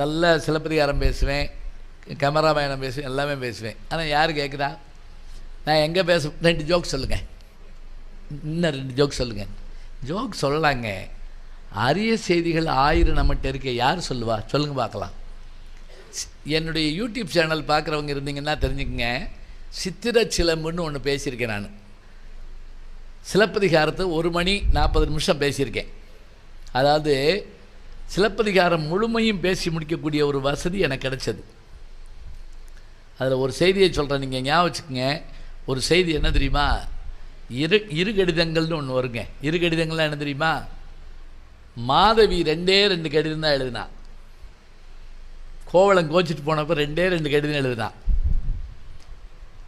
நல்ல சிலப்பதிகாரம் பேசுவேன் கேமராமேனம் பேசுவேன் எல்லாமே பேசுவேன். ஆனால் யார் கேட்குறா நான் எங்கே பேச ரெண்டு ஜோக் சொல்லுங்கள் இன்னும் ரெண்டு ஜோக் சொல்லுங்கள் ஜோக் சொல்லலாங்க. அரிய செய்திகள் ஆயிரம் நம்மகிட்ட இருக்க. யார் சொல்லுவா? சொல்லுங்கள் பார்க்கலாம். என்னுடைய யூடியூப் சேனல் பார்க்குறவங்க இருந்தீங்கன்னா தெரிஞ்சுக்கங்க. சித்திர சிலம்புன்னு ஒன்று பேசியிருக்கேன் நான். சிலப்பதிகாரத்தை ஒரு மணி நாற்பது நிமிஷம் பேசியிருக்கேன். அதாவது சிலப்பதிகாரம் முழுமையும் பேசி முடிக்கக்கூடிய ஒரு வசதி எனக்கு கிடைச்சது. அதில் ஒரு செய்தியை சொல்கிறேன் நீங்கள் ஞாபகம் வச்சுக்கோங்க. ஒரு செய்தி என்ன தெரியுமா? இரு இரு கடிதங்கள்னு ஒன்று வருங்க. இரு கடிதங்கள்லாம் என்ன தெரியுமா? மாதவி ரெண்டே ரெண்டு கடிதம் தான் எழுதினா. கோவளம் கோச்சிட்டு போனப்போ ரெண்டே ரெண்டு கடிதம் எழுதினான்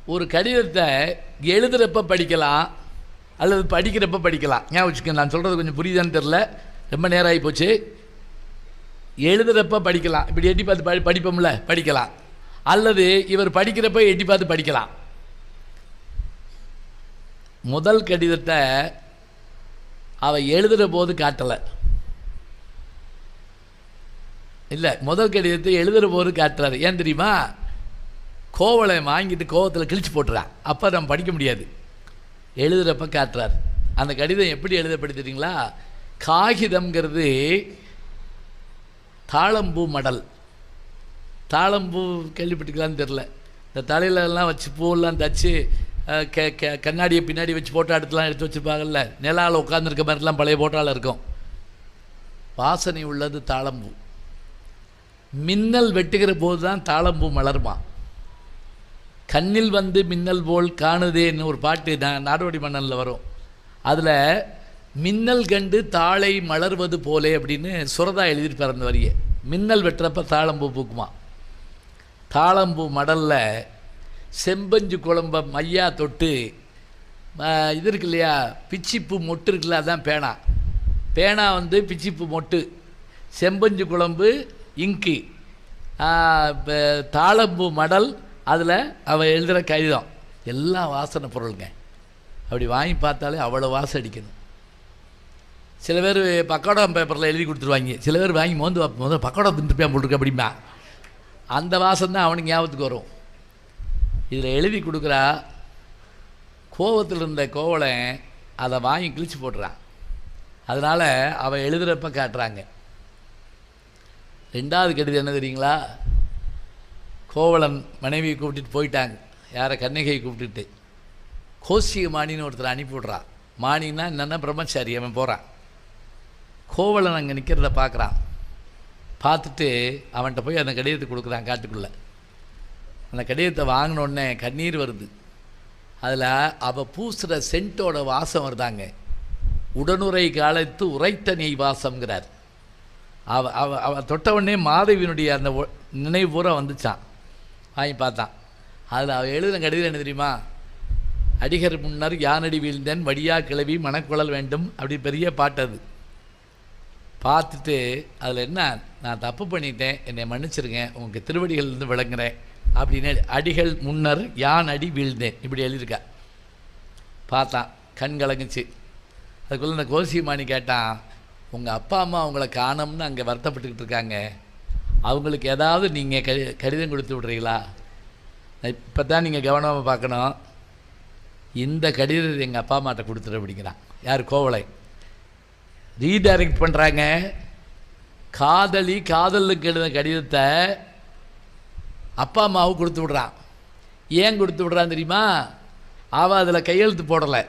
ஒரு கடிதத்தை எழுதுகிறப்ப படிக்கலாம் அல்லது படிக்கிறப்ப படிக்கலாம். ஞாபகம் வச்சுக்கோங்க. நான் சொல்கிறது கொஞ்சம் புரியுதான்னு தெரில ரொம்ப நேரம் ஆகி போச்சு. எழுதுகிறப்ப படிக்கலாம். இப்படி எட்டி பார்த்து படி படிப்போம்ல படிக்கலாம். அல்லது இவர் படிக்கிறப்ப எட்டி பார்த்து படிக்கலாம். முதல் கடிதத்தை அவ எழுதுகிற போது காட்டலை. இல்லை முதல் கடிதத்தை எழுதுகிற போது காட்டுறாரு. ஏன் தெரியுமா? கோவலை வாங்கிட்டு கோவத்தில் கிழிச்சு போட்டுறான் அப்போ நம்ம படிக்க முடியாது. எழுதுகிறப்ப காட்டுறார். அந்த கடிதம் எப்படி எழுதப்படுத்துறீங்களா காகிதம்ங்கிறது தாளம்பூ மடல். தாளம்பூ கேள்விப்பட்டிருக்கலான்னு தெரில இந்த தலையிலலாம் வச்சு பூவெல்லாம் தச்சு க க கண்ணாடியை பின்னாடி வச்சு போட்டோ எடுத்துலாம் எடுத்து வச்சுருப்பாங்கல்ல. நிலாவில் உட்காந்துருக்க மாதிரிலாம் பழைய போட்டோவில் இருக்கும். வாசனை உள்ளது தாளம்பூ. மின்னல் வெட்டுகிற போது தான் தாளம்பூ மலருமா? கண்ணில் வந்து மின்னல் போல் காணுதேன்னு ஒரு பாட்டு நான் நாடோடி மன்னனில் வரும். அதில் மின்னல் கண்டு தாளை மலர்வது போலே அப்படின்னு சுரதா எழுதியிருப்பார் அந்த வரியை. மின்னல் வெட்டுறப்ப தாளம்பூ பூக்குமா? தாளம்பூ மடலில் செம்பஞ்சு குழம்ப மையா தொட்டு இது இருக்கு இல்லையா? பிச்சிப்பூ மொட்டு இருக்குல்ல அதான் பேனா. பேனா வந்து பிச்சிப்பூ மொட்டு. செம்பஞ்சு குழம்பு இங்கு. இப்போ தாளம்பூ மடல் அதில் அவன் எழுதுகிற கடிதம் எல்லாம் வாசனை பொருளுங்க. அப்படி வாங்கி பார்த்தாலே அவ்வளோ வாசம் அடிக்கணும். சில பேர் பக்கோடா பேப்பரில் எழுதி கொடுத்துருவாங்க. சில பேர் வாங்கி மோந்து முதல்ல பக்கோடா தின்றுப்பேன் போட்டிருக்க அப்படிம்பா. அந்த வாசம் தான் அவனுக்கு ஞாபகத்துக்கு வரும். இதில் எழுதி கொடுக்குறா கோவத்தில் இருந்த கோவலை அதை வாங்கி கிழிச்சு போடுறான் அதனால் அவன் எழுதுகிறப்ப காட்டுறாங்க. ரெண்டாவது கடிதம் என்ன தெரியுங்களா? கோவலன் மனைவியை கூப்பிட்டுட்டு போயிட்டாங்க. யாரை? கண்ணகியை கூப்பிட்டுட்டு. கோசிய மாணின்னு ஒருத்தர் அனுப்பி விட்றான். மாணின்னா என்னென்னா பிரம்மச்சாரி அவன் போகிறான் கோவலன் அங்கே நிற்கிறத பார்க்குறான். பார்த்துட்டு அவன்கிட்ட போய் அந்த கடிதத்தை கொடுக்குறான் காட்டுக்குள்ளே. அந்த கடிதத்தை வாங்கின உடனே கண்ணீர் வருது. அதில் அவள் பூசுகிற சென்ட்டோட வாசம் வருதாங்க. உடனுரை காலத்து உரைத்த நெய் வாசம்ங்கிறார். அவ அவ அவ தொட்ட மாதவியினுடைய அந்த நினைவு பூரா வந்துச்சான். வாங்கி பார்த்தான். அதில் அவள் எழுதின கடிதம் என்ன தெரியுமா? அடிகர் முன்னர் யானடி வீழ்ந்தேன் வடியா கிளவி மணக்குழல் வேண்டும் அப்படி பெரிய பாட்டு அது. பார்த்துட்டு அதில் என்ன நான் தப்பு பண்ணிட்டேன் என்னை மன்னிச்சிருங்க உங்கள் திருவடிகள்லேருந்து விளங்குறேன் அப்படின்னு அடிகள் முன்னர் யான் அடி வீழ்ந்தேன். இப்படி எழுதியிருக்கா. பார்த்தான் கண் கலங்குச்சு. அதுக்குள்ளே இந்த கோசிமானி கேட்டான் உங்கள் அப்பா அம்மா அவங்கள காணோம்னு அங்கே வருத்தப்பட்டுக்கிட்டு இருக்காங்க. அவங்களுக்கு ஏதாவது நீங்கள் கடி கடிதம் கொடுத்து விட்றீங்களா? இப்போ தான் நீங்கள் கவனமாக பார்க்கணும். இந்த கடிதத்தை எங்கள் அப்பா அம்மாட்ட கொடுத்துரு அப்படிங்கிறான். யார் கோவலை ரீடைரக்ட் பண்ணுறாங்க காதலி காதலுக்கு எழுத கடிதத்தை அப்பா அம்மாவுக்கு கொடுத்து விட்றான் ஏன் கொடுத்து விட்றான் தெரியுமா? அவள் அதில் கையெழுத்து போடலை.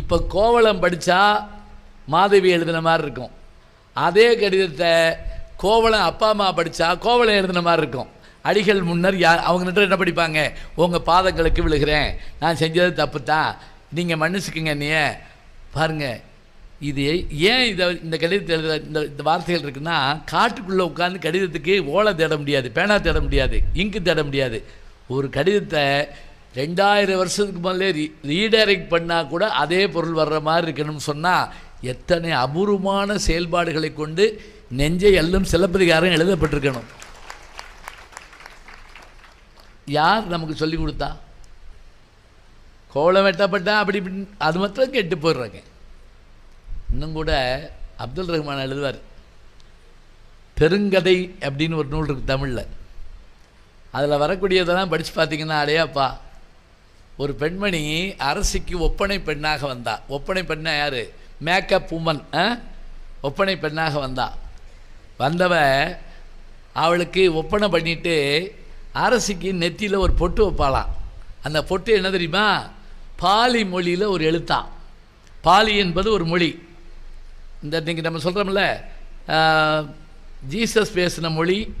இப்போ கோவலம் படித்தா மாதவி எழுதின மாதிரி இருக்கும். அதே கடிதத்தை கோவலம் அப்பா அம்மா படித்தா கோவலம் எழுதின மாதிரி இருக்கும். அடிகள் முன்னர் யா அவங்ககிட்ட என்ன படிப்பாங்க? உங்கள் பாதங்களுக்கு விழுகிறேன். நான் செஞ்சது தப்பு தான் நீங்கள் மன்னிச்சுக்குங்க நீ பாருங்கள் இது ஏன் இதை இந்த கடிதத்தை எழுதுற இந்த இந்த வார்த்தைகள் இருக்குன்னா காட்டுக்குள்ளே உட்காந்து கடிதத்துக்கு ஓலை தேட முடியாது பேனா தேட முடியாது இங்கு தேட முடியாது. ஒரு கடிதத்தை ரெண்டாயிரம் வருஷத்துக்கு முதல்ல ரீ ரீடைரக்ட் பண்ணால் கூட அதே பொருள் வர்ற மாதிரி இருக்கணும்னு சொன்னால் எத்தனை அபூர்வமான செயல்பாடுகளை கொண்டு நெஞ்சை எல்லும் சிலப்பதிகாரம் எழுதப்பட்டிருக்கணும். யார் நமக்கு சொல்லி கொடுத்தா? கோலம் வெட்டப்பட்டா அப்படி இப்படின்னு அது மாத்திரம் கெட்டு போயிடுறாங்க. இன்னும் கூட அப்துல் ரஹ்மான் எழுதுவார் பெருங்கதை அப்படின்னு ஒரு நூல் இருக்குது தமிழில். அதில் வரக்கூடியதெல்லாம் படித்து பார்த்தீங்கன்னா அடையாப்பா ஒரு பெண்மணி அரசிக்கு ஒப்பனை பெண்ணாக வந்தா. ஒப்பனை பெண்ணா யார்? மேக்கப் உமன் ஒப்பனை பெண்ணாக வந்தா. வந்தவ அவளுக்கு ஒப்பனை பண்ணிட்டு அரசிக்கு நெத்தியில் ஒரு பொட்டு வைப்பாளாம். அந்த பொட்டு என்ன தெரியுமா? பாலி மொழியில் ஒரு எழுத்தான் பாலி என்பது ஒரு மொழி. இந்த நீங்கள் நம்ம சொல்கிறோம்ல ஜீசஸ் பேசின மொழி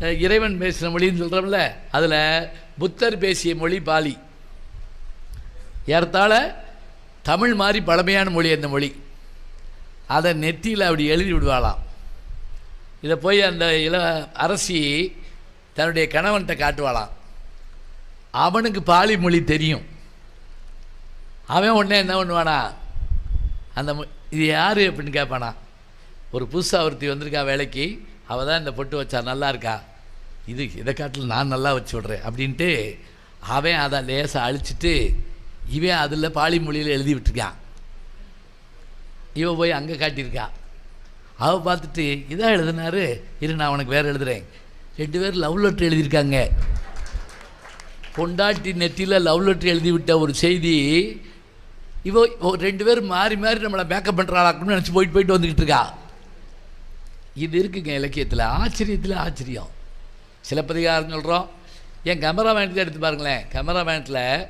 இறைவன் பேசின மொழின்னு சொல்கிறோம்ல அதில் புத்தர் பேசிய மொழி பாலி. ஏறத்தாழ தமிழ் மாதிரி பழமையான மொழி அந்த மொழி. அதை நெற்றியில் அப்படி எழுதி விடுவாளாம். இதை போய் அந்த இள அரசி தன்னுடைய கணவன்கிட்ட காட்டுவாளாம். அவனுக்கு பாலி மொழி தெரியும். அவன் உடனே என்ன பண்ணுவானா அந்த மொ- இது யார் அப்படின்னு கேட்பானா ஒரு புதுசாக ஒருத்தி வந்திருக்கா வேலைக்கு. அவள் தான் இந்த பொட்டு வச்சா நல்லா இருக்கா? இது இதை காட்டில் நான் நல்லா வச்சு விட்றேன் அப்படின்ட்டு அவன் அதை லேசாக அழிச்சிட்டு இவன் அதில் பாலி மொழியில் எழுதி விட்டுருக்கான். இவன் போய் அங்கே காட்டியிருக்கா. அவள் பார்த்துட்டு இதான் எழுதினாரு? இரு நான் உனக்கு வேறு எழுதுகிறேன் ரெண்டு பேர் லவ் லெட்ரு எழுதியிருக்காங்க. பொண்டாட்டி நெற்றியில் லவ் லெட்ரு எழுதி விட்ட ஒரு செய்தி இவோ ரெண்டு பேரும் மாறி மாறி நம்மளை மேக்கப் பண்ணுறாளாக்கணும்னு நினச்சி போயிட்டு போயிட்டு வந்துக்கிட்டு இருக்கா. இது இருக்குங்க இலக்கியத்தில் ஆச்சரியத்தில் ஆச்சரியம். சிலப்பதிகாரம் சொல்கிறோம் என் கேமராமேனுக்கு எடுத்து பாருங்களேன். கேமராமேனில்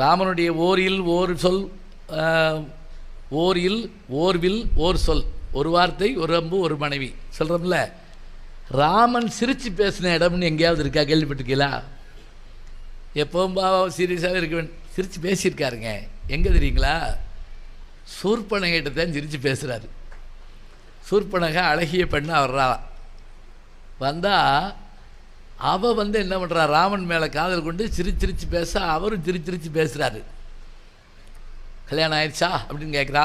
ராமனுடைய ஓரில் ஓர் சொல் ஓரில் ஓர்வில் ஓர் சொல். ஒரு வார்த்தை ஒரு அம்பு ஒரு மனைவி. சொல்கிறோம்ல ராமன் சிரித்து பேசின இடம்னு எங்கேயாவது இருக்கா? கேள்விப்பட்டிருக்கீங்களா? எப்பவும் பாவம் சீரியஸாகவே இருக்க வேண்டும் சிரித்து பேசியிருக்காருங்க. எங்கே தெரியுங்களா? சூர்பனகிட்ட தான் சிரித்து பேசுகிறாரு சூர்பனகை அழகிய பெண்ணா வர்றா. வந்தால் அவள் வந்து என்ன பண்ணுறா ராமன் மேலே காதல் கொண்டு சிரிச்சிரிச்சு பேச அவரும் சிரிச்சிரிச்சு பேசுகிறாரு கல்யாணம் ஆயிடுச்சா? அப்படின்னு கேட்குறா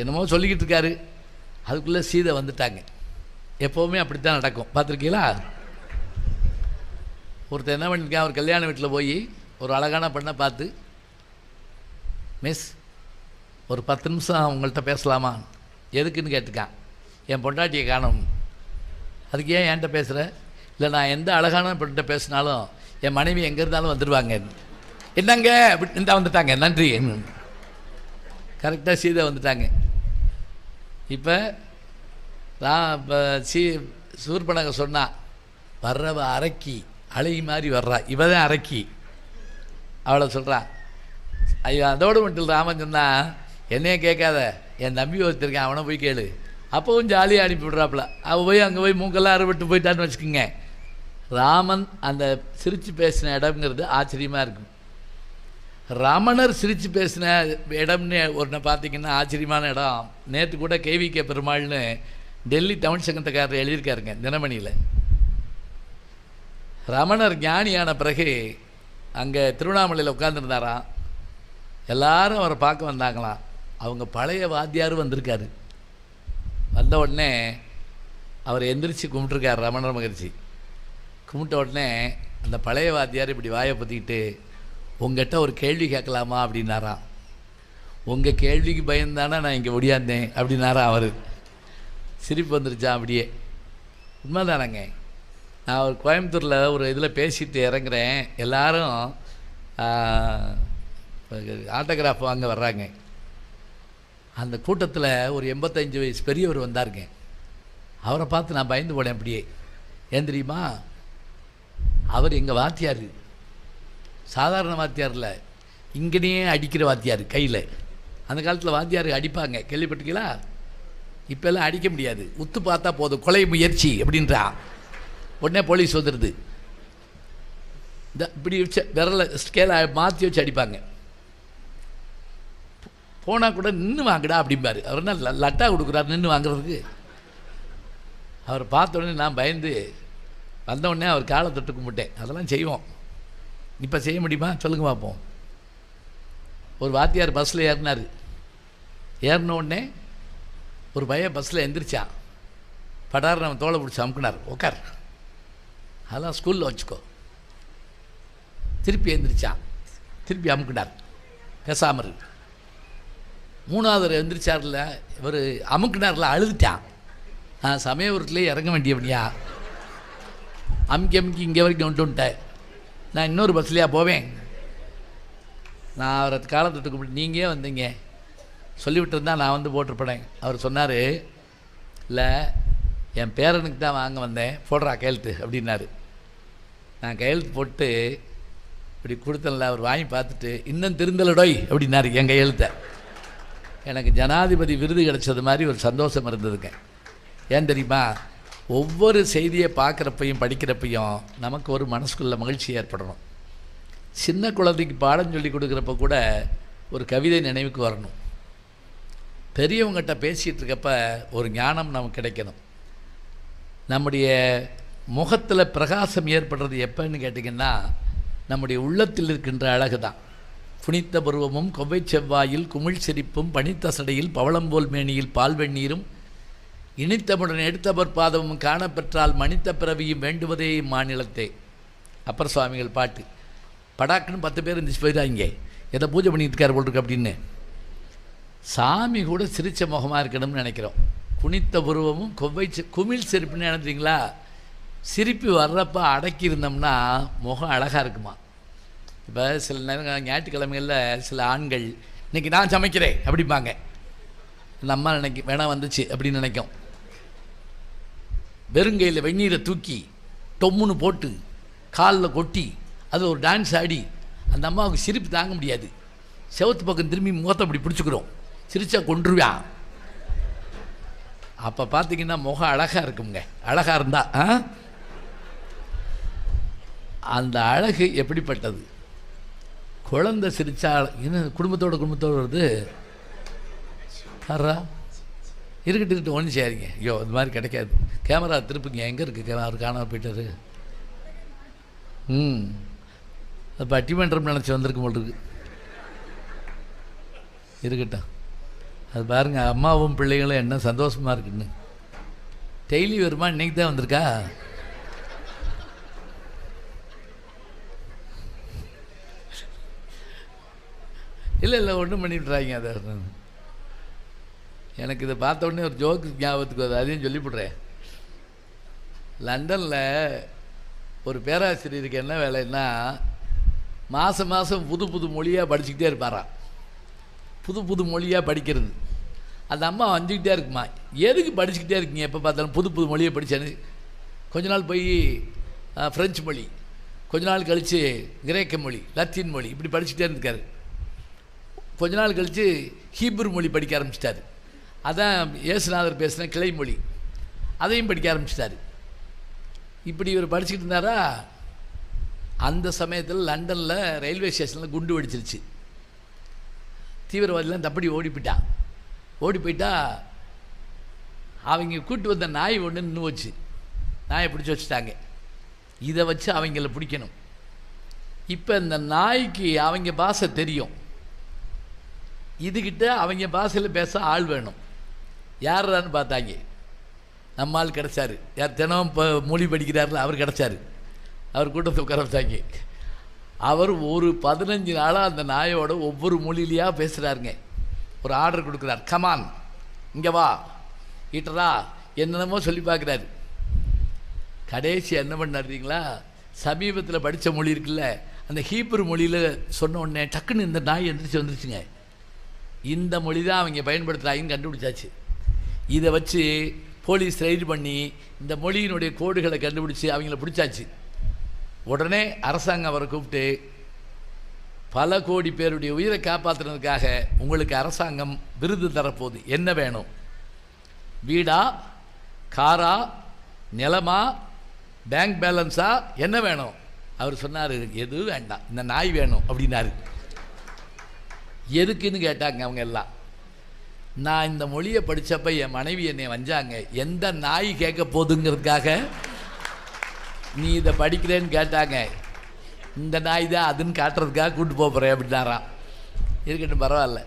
என்னமோ சொல்லிக்கிட்டு இருக்காரு. அதுக்குள்ளே சீதை வந்துட்டாங்க. எப்போவுமே அப்படித்தான் நடக்கும். பார்த்துருக்கீங்களா? ஒருத்தர் என்ன பண்ணியிருக்கேன் அவர் கல்யாண வீட்டில் போய் ஒரு அழகான பெண்ணை பார்த்து மிஸ் ஒரு பத்து நிமிஷம் உங்கள்கிட்ட பேசலாமா? எதுக்குன்னு கேட்டுக்கான். என் பொண்டாட்டியை காணும். அதுக்கு ஏன் என்கிட்ட பேசுகிற இல்லை நான் எந்த அழகான பெண்கிட்ட பேசினாலும் என் மனைவி எங்கே இருந்தாலும் வந்துடுவாங்க என்னங்க? அப்படி இந்த வந்துட்டாங்க. நன்றி. கரெக்டாக சீதை வந்துட்டாங்க. இப்போ நான் இப்போ சீ சூர்பனக சொன்னா வர்றவ அரக்கி அழகி மாதிரி வர்றா. இவ தான் அரக்கி. அவளை சொல்கிறா ஐயோ அதோடு மட்டும் ராமன் சொன்னா என்னைய கேட்காத என் தம்பி ஒருத்தருக்கேன் அவனை போய் கேளு. அப்பவும் ஜாலியாக அனுப்பி விட்றாப்புல. அவள் போய் அங்கே போய் மூக்கெல்லாம் அறுபட்டு போயிட்டான்னு வச்சுக்கோங்க. ராமன் அந்த சிரித்து பேசின இடம்ங்கிறது ஆச்சரியமாக இருக்கும். ரமணர் சிரித்து பேசின இடம்னு ஒன்று பார்த்தீங்கன்னா ஆச்சரியமான இடம். நேற்று கூட கேவிகே பெருமாள்னு டெல்லி தமிழ் சங்கத்தக்காரர் எழுதியிருக்காருங்க தினமணியில். ரமணர் ஞானியான பிறகு அங்கே திருவண்ணாமலையில் உட்காந்துருந்தாராம் எல்லாரும் அவரை பார்க்க வந்தாங்களாம். அவங்க பழைய வாத்தியாரும் வந்திருக்காரு. வந்த உடனே அவர் எந்திரிச்சு கும்பிட்டுருக்கார் ரமணர் மகிழ்ச்சி கும்பிட்ட உடனே அந்த பழைய வாத்தியார் இப்படி வாயை பற்றிக்கிட்டு உங்ககிட்ட ஒரு கேள்வி கேட்கலாமா? அப்படின்னாராம். உங்கள் கேள்விக்கு பயந்தானே நான் இங்கே ஒடியாந்தேன் அப்படின்னாராம் அவர். சிரிப்பு வந்துருச்சான் அப்படியே. உண்மைதானங்க. நான் ஒரு கோயம்புத்தூரில் ஒரு இதில் பேசிட்டு இறங்குறேன். எல்லாரும் ஆட்டோகிராஃப் வாங்க வர்றாங்க. அந்த கூட்டத்தில் ஒரு எண்பத்தஞ்சு வயசு பெரியவர் வந்தாருங்க. அவரை பார்த்து நான் பயந்து போனேன் அப்படியே. ஏன் தெரியுமா? அவர் எங்கள் வாத்தியார். சாதாரண வாத்தியார் இல்லை. அடிக்கிற வாத்தியார் கையில். அந்த காலத்தில் வாத்தியார் அடிப்பாங்க. கேள்விப்பட்டீங்களா இப்போல்லாம் அடிக்க முடியாது. உத்து பார்த்தா போதும். கொலை முயற்சி அப்படின்றா. உடனே போலீஸ் வந்துடுது இந்த இப்படி வச்சு விரலை ஸ்கேலை மாற்றி வச்சு அடிப்பாங்க. போனால் கூட நின்று வாங்கடா அப்படிம்பாரு. அவர் என்ன லட்டா கொடுக்குறாரு நின்று வாங்குறதுக்கு. அவர் பார்த்த உடனே நான் பயந்து வந்தவுடனே அவர் காலை தொட்டு கும்பிட்டேன். அதெல்லாம் செய்வோம். இப்போ செய்ய முடியுமா? சொல்லுங்க பார்ப்போம் ஒரு வாத்தியார் பஸ்ஸில் ஏறினார். ஏறின உடனே ஒரு பையன் பஸ்ஸில் எந்திரிச்சான் படார் நம்ம தோலை பிடிச்சி அமுக்குனார். உட்கார் அதெல்லாம் ஸ்கூலில் வச்சுக்கோ. திருப்பி எந்திரிச்சான். திருப்பி அமுக்குனார். பேசாமல் இருக்கு மூணாவது எந்திரிச்சார்ல இவர் அமுக்குனார்ல அழுதுட்டான். நான் சமயபுரத்துலேயே இறங்க வேண்டியவனியா அமுக்கி அமுக்கி இங்கே வரைக்கும் கொண்டு வந்துட்டேன். நான் இன்னொரு பஸ்லையா போவேன். நான் அவரை காலத்துக்கு கூப்பிட்டு நீங்கள் வந்தீங்க. சொல்லிவிட்டு நான் வந்து போட்டிருப்பேன். அவர் சொன்னார் இல்லை என் பேரனுக்கு தான் வாங்க வந்தேன். போடுறா கையெழுத்து அப்படின்னாரு. நான் கையெழுத்து போட்டு இப்படி கொடுத்தேன்ல அவர் வாங்கி பார்த்துட்டு இன்னும் திருந்தலடோய் அப்படின்னாரு என் கையெழுத்தை. எனக்கு ஜனாதிபதி விருது கிடைச்சது மாதிரி ஒரு சந்தோஷம் இருந்ததுங்க. ஏன் தெரியுமா? ஒவ்வொரு செய்தியை பார்க்குறப்பையும் படிக்கிறப்பையும் நமக்கு ஒரு மனசுக்குள்ள மகிழ்ச்சி ஏற்படணும். சின்ன குழந்தைக்கு பாடம் சொல்லி கொடுக்குறப்ப கூட ஒரு கவிதை நினைவுக்கு வரணும். பெரியவங்ககிட்ட பேசிகிட்டு இருக்கப்ப ஒரு ஞானம் நமக்கு கிடைக்கணும். நம்முடைய முகத்தில் பிரகாசம் ஏற்படுறது எப்போன்னு கேட்டிங்கன்னா நம்முடைய உள்ளத்தில் இருக்கின்ற அழகு தான் புனித்த பருவமும் கொவ்வை செவ்வாயில் குமிழ் சிரிப்பும் பனித்த சடையில் பவளம்போல் மேனியில் பால் வெந்நீரும் இனித்தமுடன் எடுத்தவர் பாதமும் காணப்பெற்றால் மனித்த பிறவியும் வேண்டுவதே மாநிலத்தே அப்பர் சுவாமிகள் பாட்டு. படாக்குன்னு பத்து பேர் இருந்துச்சு போயிடாங்க எதை பூஜை பண்ணிட்டு இருக்காரு போல் இருக்கு அப்படின்னு. சாமி கூட சிரித்த முகமாக இருக்கணும்னு நினைக்கிறோம். குனித்த உருவமும் கொவ்வை குமிழ் சிரிப்புன்னு நினைச்சிங்களா சிரிப்பு வர்றப்ப அடக்கி இருந்தோம்னா முகம் அழகாக இருக்குமா? இப்போ சில நேரம் ஞாயிற்றுக்கிழமைகளில் சில ஆண்கள் இன்னைக்கு நான் சமைக்கிறேன் அப்படிம்பாங்க. இந்த அம்மா நினைக்க வேணாம் வந்துச்சு அப்படின்னு நினைக்கும். வெறுங்கையில் வெந்நீரை தூக்கி டொம்முன்னு போட்டு காலில் கொட்டி அது ஒரு டான்ஸ் ஆடி அந்த அம்மாவுக்கு சிரிப்பு தாங்க முடியாது. செவத்து பக்கம் திரும்பி முகத்தை அப்படி பிடிச்சிக்கிறோம். சிரிச்சா கொன்றுவான் அப்போ பார்த்தீங்கன்னா முகம் அழகாக இருக்குங்க அழகாக இருந்தா ஆ? அந்த அழகு எப்படிப்பட்டது? குழந்தை சிரிச்சா என்ன குடும்பத்தோட குடும்பத்தோடு வருது. பாரா இருக்கட்டு ஒன்று சேரிங்க ஐயோ இந்த மாதிரி கிடைக்காது. கேமரா திருப்புங்க. எங்கே இருக்குது கேமரா? அவர் போயிட்டாரு. ம். அது பட்டிமன்றம் நினச்சி வந்திருக்கு போல் இருக்கு. இருக்கட்டும். அது பாருங்கள் அம்மாவும் பிள்ளைகளும் என்ன சந்தோஷமாக இருக்குன்னு. டெய்லி வருமா? இன்னைக்கு தான் வந்திருக்கா? இல்லை இல்லை ஒன்றும் பண்ணிவிட்றாங்க அதை. எனக்கு இதை பார்த்த உடனே ஒரு ஜோக்கு ஞாபகத்துக்கு வருது. அதையும் சொல்லிவிட்றேன் லண்டனில் ஒரு பேராசிரியருக்கு என்ன வேலைன்னா மாதம் மாதம் புது புது மொழியாக படிச்சுக்கிட்டே இருப்பாராம். புது புது மொழியாக படிக்கிறது. அந்த அம்மா வந்துக்கிட்டே இருக்குமா? எதுக்கு படிச்சுக்கிட்டே இருக்கீங்க? எப்போ பார்த்தாலும் புது புது மொழியை படித்தேன்னு கொஞ்ச நாள் போய் ஃப்ரெஞ்சு மொழி. கொஞ்ச நாள் கழித்து கிரேக்க மொழி லத்தீன் மொழி. இப்படி படிச்சுட்டே இருந்திருக்காரு கொஞ்ச நாள் கழித்து ஹீப்ரு மொழி படிக்க ஆரம்பிச்சிட்டாரு. அதான் இயேசுநாதர் பேசின கிளை மொழி. அதையும் படிக்க ஆரம்பிச்சிட்டாரு. இப்படி இவர் படிச்சுக்கிட்டு இருந்தாரா? அந்த சமயத்தில் லண்டனில் ரயில்வே ஸ்டேஷனில் குண்டு வெடிச்சிருச்சு. தீவிரவாதிலாம் தப்படி ஓடி போயிட்டான் ஓடி போயிட்டா அவங்க கூட்டு வந்த நாய் ஒன்று நின்று வச்சு நாயை பிடிச்சி வச்சுட்டாங்க. இதை வச்சு அவங்கள பிடிக்கணும். இப்போ இந்த நாய்க்கு அவங்க பாஷை தெரியும். இதுகிட்ட அவங்க பாஷையில் பேச ஆள் வேணும். யாரான்னு பார்த்தாங்க. நம்ம ஆள் கிடச்சாரு. யார் தினம் இப்போ மொழி படிக்கிறாரில் அவர் கிடச்சாரு. அவர் கூட்டத்தை உட்கார வச்சாங்க. அவர் ஒரு பதினஞ்சு நாளாக அந்த நாயோட ஒவ்வொரு மொழியிலையா பேசுகிறாருங்க ஒரு ஆர்டர் கொடுக்குறார். கமான் இங்கே வா. ஈட்டரா என்னென்னமோ சொல்லி பார்க்குறாரு. கடைசி என்ன பண்ணாருங்களா சமீபத்தில் படித்த மொழி இருக்குல்ல அந்த ஹீப்ரு மொழியில் சொன்ன உடனே டக்குன்னு இந்த நாய் எந்திரிச்சு வந்துருச்சுங்க. இந்த மொழி தான் அவங்க பயன்படுத்துகிறாங்கன்னு கண்டுபிடிச்சாச்சு. இதை வச்சு போலீஸ் ரைடு பண்ணி இந்த மொழியினுடைய கோடுகளை கண்டுபிடிச்சி அவங்கள பிடிச்சாச்சு. உடனே அரசாங்கம் அவரை கூப்பிட்டு பல கோடி பேருடைய உயிரை காப்பாற்றுறதுக்காக உங்களுக்கு அரசாங்கம் விருது தரப்போகுது. என்ன வேணும்? வீடா? காரா? நிலமா? பேங்க் பேலன்ஸா? என்ன வேணும்? அவர் சொன்னார் எதுவும் வேண்டாம். இந்த நாய் வேணும். அப்படின்னாரு. எதுக்குன்னு கேட்டாங்க அவங்க எல்லாம். நான் இந்த மொழியை படித்தப்ப என் மனைவி என்னை வஞ்சாங்க. எந்த நாய் கேட்க போதுங்கிறதுக்காக நீ இதை படிக்கிறேன்னு கேட்டாங்க. இந்த நாய் தான் அதுன்னு காட்டுறதுக்காக கூட்டு போகிறேன் அப்படின்னாராம் இருக்கட்டும் பரவாயில்ல.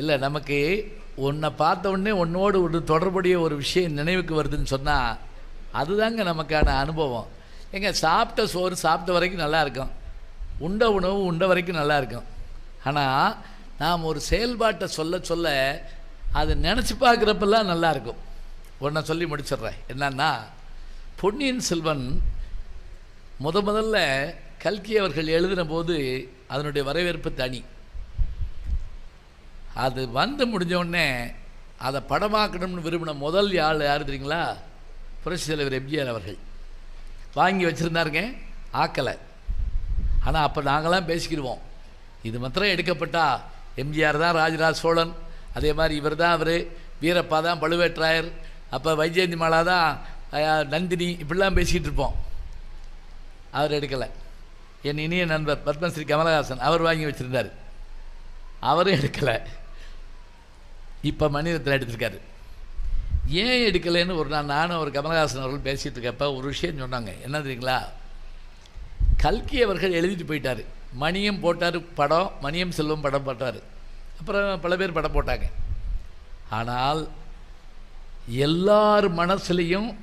இல்லை நமக்கு உன்னை பார்த்த உடனே உன்னோடு ஒரு தொடர்புடைய ஒரு விஷயம் நினைவுக்கு வருதுன்னு சொன்னால் அதுதாங்க நமக்கான அனுபவம். எங்க சாப்பிட்ட சோறு சாப்பிட்ட வரைக்கும் நல்லா இருக்கும். உண்ட உணவு உண்ட வரைக்கும் நல்லா இருக்கும். ஆனால் நாம் ஒரு செயல்பாட்டை சொல்ல சொல்ல அதை நினச்சி பார்க்குறப்பெல்லாம் நல்லாயிருக்கும். ஒன்றை சொல்லி முடிச்சிடுறேன். என்னன்னா பொன்னியின் செல்வன் முத முதல்ல கல்கி அவர்கள் எழுதின போது அதனுடைய வரவேற்பு தனி. அது வந்து முடிஞ்சவுடனே அதை படமாக்கணும்னு விரும்பின முதல் ஆள் யார் தெரியுங்களா? புரட்சி தலைவர் எம்ஜிஆர் அவர்கள். வாங்கி வச்சுருந்தாருங்க ஆக்கலை. ஆனால் அப்போ நாங்களாம் பேசிக்கிடுவோம். இது மாத்திரம் எடுக்கப்பட்டால் எம்ஜிஆர் தான் ராஜராஜ சோழன். அதே மாதிரி இவர் தான் அவர். வீரப்பா தான் பழுவேற்றாயர். அப்போ வைஜெயந்தி மாலா தான் நந்தினி இப்படிலாம் பேசிக்கிட்டு இருப்போம். அவர் எடுக்கலை. என் இனிய நண்பர் பத்மஸ்ரீ கமலஹாசன் அவர் வாங்கி வச்சுருந்தார். அவரும் எடுக்கலை. இப்போ மணிரத்னம் எடுத்திருக்காரு. ஏன் எடுக்கலைன்னு ஒரு நாள் நானும் அவர் கமலஹாசன் அவர்கள் பேசிகிட்டு இருக்கப்ப ஒரு விஷயம் சொன்னாங்க. என்ன தெரியுங்களா? கல்கி அவர்கள் எழுதிட்டு போயிட்டார். மணியம் போட்டார் படம் மணியம் செல்வம் படம் போட்டார். அப்புறம் பல பேர் படம் போட்டாங்க. ஆனால் எல்லார் மனசுலேயும்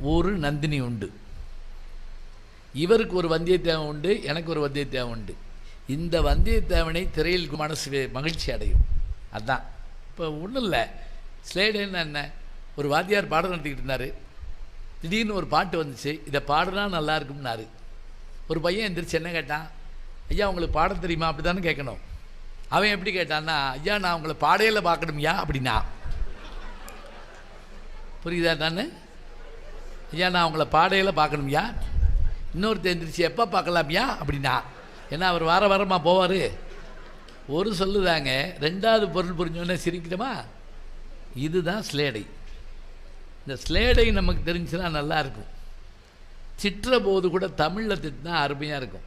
ஒரு நந்தினி உண்டு. இவருக்கு ஒரு வந்தியத்தேவன் உண்டு எனக்கு ஒரு வந்தியத்தேவன் உண்டு. இந்த வந்தியத்தேவனை திரையில் மனசு மகிழ்ச்சி அடையும். அதுதான் இப்போ ஒன்றும் இல்லை. ஸ்லேடுன்னா என்ன ஒரு வாத்தியார் பாடம் நடத்திக்கிட்டு இருந்தார். திடீர்னு ஒரு பாட்டு வந்துச்சு. இதை பாடுனா நல்லா இருக்கும்னாரு. ஒரு பையன் எந்திரிச்சு என்ன கேட்டான்? ஐயா உங்களுக்கு பாட தெரியுமா? அப்படி தானே கேட்கணும். அவன் எப்படி கேட்டான்னா ஐயா நான் உங்களை பாடையில் பார்க்கணும்யா அப்படின்னா. புரியுதா தானே? ஐயா நான் உங்களை பாடையில் பார்க்கணும்யா இன்னொரு எந்திரிச்சு எப்போ பார்க்கலாம்யா அப்படின்னா. ஏன்னா அவர் வார வாரமாக போவார். ஒரு சொல்லுதாங்க ரெண்டாவது பொருள் புரிஞ்சோடனே சிரிக்கிறோமா இதுதான் ஸ்லேடை இந்த ஸ்லேடை நமக்கு தெரிஞ்சுன்னா நல்லா இருக்கும். திட்டுற போது கூட தமிழில் திட்டினா அருமையாக இருக்கும்.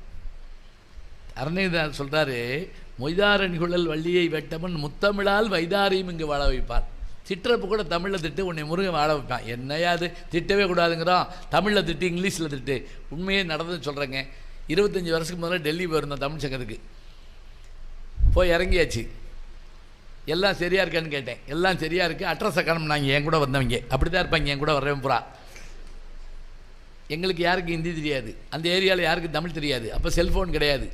அரணிதான் சொல்கிறாரு மொய்தாரணிகுழல் வள்ளியை வெட்டமன் முத்தமிழால் வைதாரையும் இங்கு வாழ வைப்பார். திட்டுறப்ப கூட தமிழில் திட்டு உன்னை முருகன் வாழ வைப்பான். என்னையா அது? திட்டவே கூடாதுங்கிறோம் தமிழில் திட்டு இங்கிலீஷில் திட்டு. உண்மையே நடந்து சொல்கிறேங்க இருபத்தஞ்சி வருஷத்துக்கு முதல்ல டெல்லி போயிருந்தோம் தமிழ் சங்கத்துக்கு போய் இறங்கியாச்சு. எல்லாம் சரியாக இருக்கான்னு கேட்டேன். எல்லாம் சரியாக இருக்குது அட்ரஸை காணோம்னாங்க. என் கூட வந்தவங்க. அப்படி தான் இருப்பாங்க. என் கூட வர்றவன் புறா எங்களுக்கு யாருக்கு ஹிந்தி தெரியாது. அந்த ஏரியாவில் யாருக்கு தமிழ் தெரியாது. அப்போ செல்ஃபோன் கிடையாது.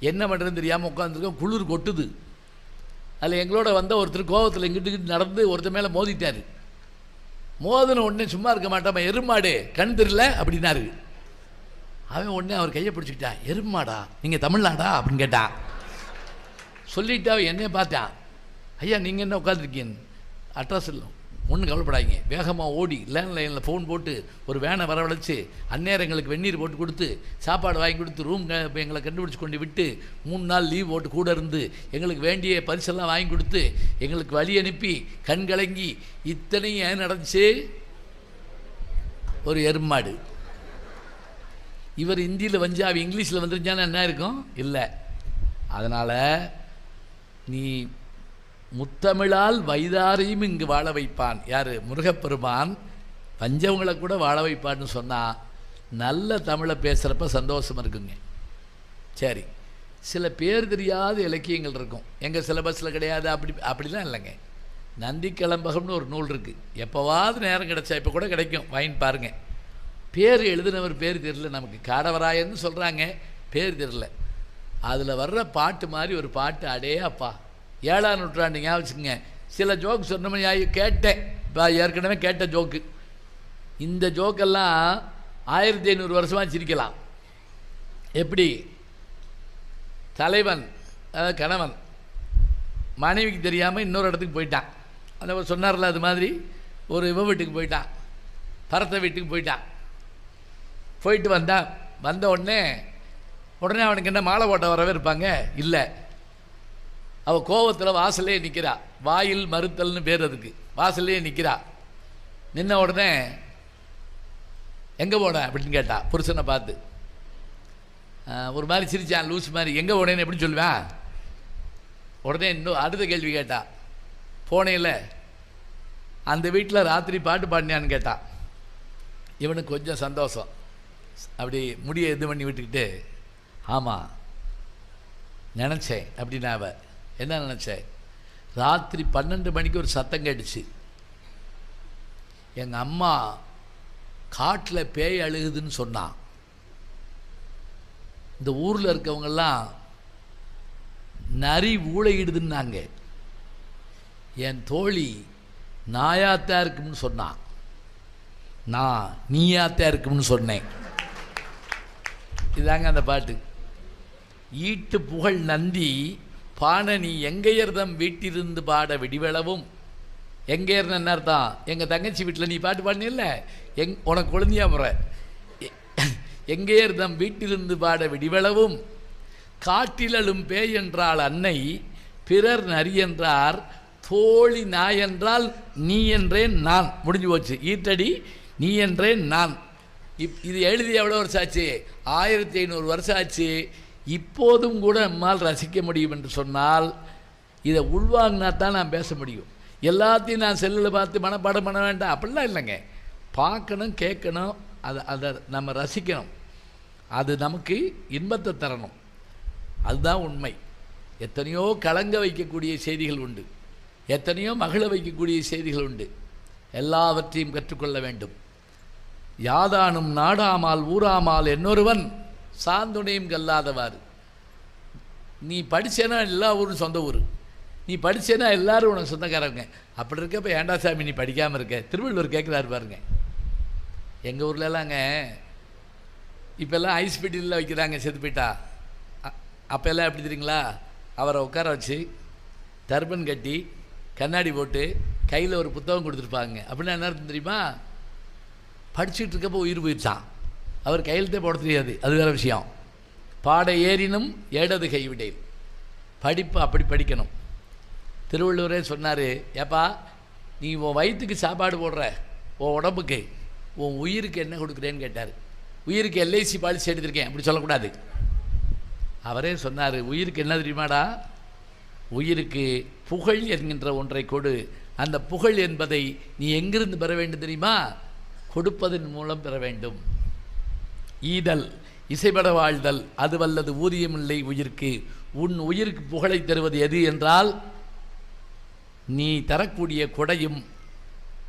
என்ன பண்ணுறதுன்னு தெரியாமல் உட்காந்துருக்கோம் குளிர் கொட்டுது. அதில் எங்களோட வந்த ஒருத்தர் கோவத்தில் இங்கிட்டு நடந்து ஒருத்தர் மேலே மோதிட்டார். மோதின உடனே சும்மா இருக்க மாட்டாம எருமாடு. கண் தெரியல? அப்படின்னாரு. அவன் உடனே அவர் கையை பிடிச்சிக்கிட்டான் எருமாடா நீங்கள் தமிழ்நாடா? அப்படின்னு கேட்டான் சொல்லிட்டு அவன் என்னைய பார்த்தான். ஐயா நீங்கள் என்ன உட்காந்துருக்கீங்க அட்ரஸ் இல்லை. ஒன்றும் கவலைப்படாதீங்க. வேகமாக ஓடி லேண்ட்லைனில் ஃபோன் போட்டு ஒரு வேனை வரவழைச்சி அந்நேரம் எங்களுக்கு வெந்நீர் போட்டு கொடுத்து சாப்பாடு வாங்கி கொடுத்து ரூம் எங்களை கண்டுபிடிச்சி கொண்டு விட்டு மூணு நாள் லீவ் போட்டு கூட இருந்து எங்களுக்கு வேண்டிய பரிசெல்லாம் வாங்கி கொடுத்து எங்களுக்கு வழி அனுப்பி கண் கலங்கி இத்தனையும் ஏன் நடந்துச்சு? ஒரு எருமாடு. இவர் ஹிந்தியில் வந்து அவ இங்கிலீஷில் வந்துருந்தானா என்ன இருக்கும்? இல்லை. அதனால் நீ முத்தமிழால் வைதாரையும் இங்கு வாழ வைப்பான். யார்? முருகப்பெருமான். பஞ்சவங்களை கூட வாழ வைப்பான்னு சொன்னால் நல்ல தமிழை பேசுகிறப்ப சந்தோஷம் இருக்குங்க. சரி. சில பேர் தெரியாத இலக்கியங்கள் இருக்கும். எங்கள் சிலபஸில் கிடையாது. அப்படி அப்படிலாம் இல்லைங்க. நந்தி கிளம்பகம்னு ஒரு நூல் இருக்குது எப்போவாவது நேரம் கிடைச்சா இப்போ கூட கிடைக்கும். வாங்கி பாருங்க. பேர் எழுதினவர் பேர் தெரியல நமக்கு. காடவராயன்னு சொல்கிறாங்க பேர் தெரியல. அதில் வர்ற பாட்டு மாதிரி ஒரு பாட்டு அடே அப்பா ஏழாம் நூற்றாண்டு ஞாபகம் சில ஜோக் சொன்ன ஆகி கேட்டேன். இப்போ ஏற்கனவே கேட்ட ஜோக்கு இந்த ஜோக்கெல்லாம் ஆயிரத்தி ஐநூறு வருஷமாக சிரிக்கலாம். எப்படி? தலைவன் அதாவது கணவன் மனைவிக்கு தெரியாமல் இன்னொரு இடத்துக்கு போயிட்டான். அந்த சொன்னார்ல அது மாதிரி ஒரு இவ வீட்டுக்கு போயிட்டான். பரத்த வீட்டுக்கு போயிட்டான். போயிட்டு வந்தான். வந்த உடனே உடனே அவனுக்கு என்ன மாலை ஓட்ட வரவே இருப்பாங்க? இல்லை. அவள் கோவத்தில் வாசலே நிற்கிறா வாயில் மறுத்தல்னு பேர் அதுக்கு. வாசல்லே நிற்கிறா நின்ன உடனே எங்கே போன? அப்படின்னு கேட்டா. புருஷனை பார்த்து ஒரு மாதிரி சிரிச்சான் லூஸ் மாதிரி. எங்கே போனேன்னு எப்படி சொல்லுவேன் உடனே இன்னும் அடுத்த கேள்வி கேட்டா. போனேல அந்த வீட்டில் ராத்திரி பாட்டு பாடினியான்னு கேட்டான் இவனுக்கு கொஞ்சம் சந்தோஷம். அப்படி முடியை இது பண்ணி விட்டுக்கிட்டு ஆமாம் நினச்சேன் அப்படின்னா அவள் என்ன நினச்சேன்? ராத்திரி பன்னெண்டு மணிக்கு ஒரு சத்தம் கேட்டுச்சு. எங்கள் அம்மா காட்டில் பேய் அழுகுதுன்னு சொன்னான் இந்த ஊரில் இருக்கவங்கெல்லாம் நரி ஊழையிடுதுன்னாங்க. என் தோழி நாயாத்தான் இருக்கும்னு சொன்னான் நான் நீயாத்தான் இருக்கும்னு சொன்னேன். இதாங்க அந்த பாட்டு. ஈட்டு புகழ் நந்தி பாணனி எங்கையர்தம் வீட்டிலிருந்து பாட விடிவளவும்? எங்கேயர்னு என்ன அர்த்தம்? எங்கள் தங்கச்சி வீட்டில் நீ பாட்டு பாடினில்ல எங் உனக்கு குழந்தையா முறை. எங்கேயர்தம் வீட்டிலிருந்து பாட விடிவளவும்? காட்டிலழும் பேய் என்றால் அன்னை பிறர் நரி என்றார் தோழி நாய் என்றால் நீ என்றேன் நான். முடிஞ்சு போச்சு. ஈட்டடி நீ என்றேன் நான். இப் இது எழுதி எவ்வளோ வருஷம் ஆச்சு ஆயிரத்தி ஐநூறு வருஷம் ஆச்சு இப்போதும் கூட நம்மால் ரசிக்க முடியும் என்று சொன்னால் இதை உள்வாங்கினா தான் நான் பேச முடியும். எல்லாத்தையும் நான் செல்லில் பார்த்து மனப்பாடம் பண்ண வேண்டாம். அப்படிலாம் இல்லைங்க. பார்க்கணும் கேட்கணும் அதை அதை நம்ம ரசிக்கணும். அது நமக்கு இன்பத்தை தரணும். அதுதான் உண்மை. எத்தனையோ கலங்க வைக்கக்கூடிய செய்திகள் உண்டு. எத்தனையோ மகிழ வைக்கக்கூடிய செய்திகள் உண்டு. எல்லாவற்றையும் கற்றுக்கொள்ள வேண்டும். யாதானும் நாடாமால் ஊராமால் என்னொருவன் சாந்துணையும் கல்லாதவாறு. நீ படிச்சேன்னா எல்லா ஊரும் சொந்த ஊர். நீ படிச்சேன்னா எல்லாரும் உனக்கு சொந்தக்காரங்க அப்படி இருக்கப்போ ஏண்டா சாமி நீ படிக்காமல் இருக்க? திருவள்ளுவர் கேட்குறாரு பாருங்க. எங்கள் ஊர்லலாங்க இப்போல்லாம் ஐஸ் பெட்டியில் வைக்கிறாங்க செத்து போயிட்டா. அ- எல்லாம் எப்படி தெரியுங்களா? அவரை உட்கார வச்சு டர்பன் கட்டி கண்ணாடி போட்டு கையில் ஒரு புத்தகம் கொடுத்துருப்பாங்க. அப்படின்னா என்ன தெரியுமா? படிச்சுட்டு இருக்கப்போ உயிர் போயிடுச்சான் அவர் கையெழுத்தே போட தெரியாது. அது வேறு விஷயம். பாட ஏறினும் ஏடது கைவிடேன் படிப்பு அப்படி படிக்கணும். திருவள்ளுவரே சொன்னார் ஏப்பா நீ உன் வயிற்றுக்கு சாப்பாடு போடுற. உன் உடம்புக்கு உன் உயிருக்கு என்ன கொடுக்குறேன்னு கேட்டார். உயிருக்கு எல்ஐசி பாலிசி எடுத்திருக்கேன். அப்படி சொல்லக்கூடாது. அவரே சொன்னார் உயிருக்கு என்ன தெரியுமாடா? உயிருக்கு புகழ் என்கின்ற ஒன்றை கொடு. அந்த புகழ் என்பதை நீ எங்கிருந்து பெற வேண்டும் தெரியுமா? கொடுப்பதன் மூலம் பெற வேண்டும். ஈதல் இசைபட வாழ்தல் அது வல்லது ஊதியமில்லை உயிர்க்கு. உன் உயிருக்கு புகழை தருவது எது என்றால் நீ தரக்கூடிய கொடையும்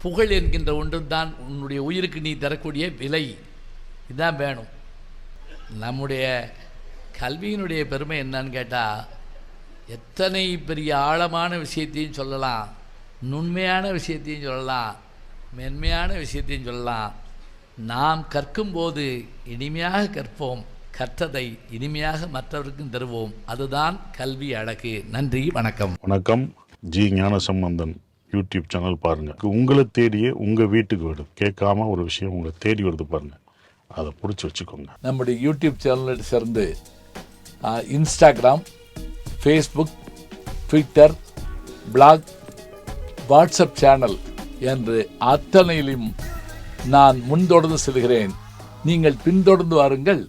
புகழ் என்கின்ற ஒன்றும்தான். உன்னுடைய உயிருக்கு நீ தரக்கூடிய விலை. இதுதான் வேணும். நம்முடைய கல்வியினுடைய பெருமை என்னன்னு கேட்டால் எத்தனை பெரிய ஆழமான விஷயத்தையும் சொல்லலாம். நுண்மையான விஷயத்தையும் சொல்லலாம். மென்மையான விஷயத்தையும் சொல்லலாம். நாம் கற்கும்போது இனிமையாக கற்போம். கற்றதை இனிமையாக மற்றவருக்கும் தருவோம். அதுதான் கல்வி அழகு. நன்றி வணக்கம். வணக்கம். ஜி ஞானசம்பந்தன் யூடியூப் சேனல் பாருங்க. உங்களை தேடியே உங்க வீட்டுக்கு வரும். கேட்காம ஒரு விஷயம் உங்களை தேடி வருது பாருங்க. அதை பிடிச்சி வச்சுக்கோங்க. நம்முடைய யூடியூப் சேனலை சேர்ந்து Instagram Facebook Twitter blog WhatsApp channel என்று அத்தனையிலும் நான் முன்தொடர்ந்து செல்கிறேன். நீங்கள் பின்தொடர்ந்து வாருங்கள்.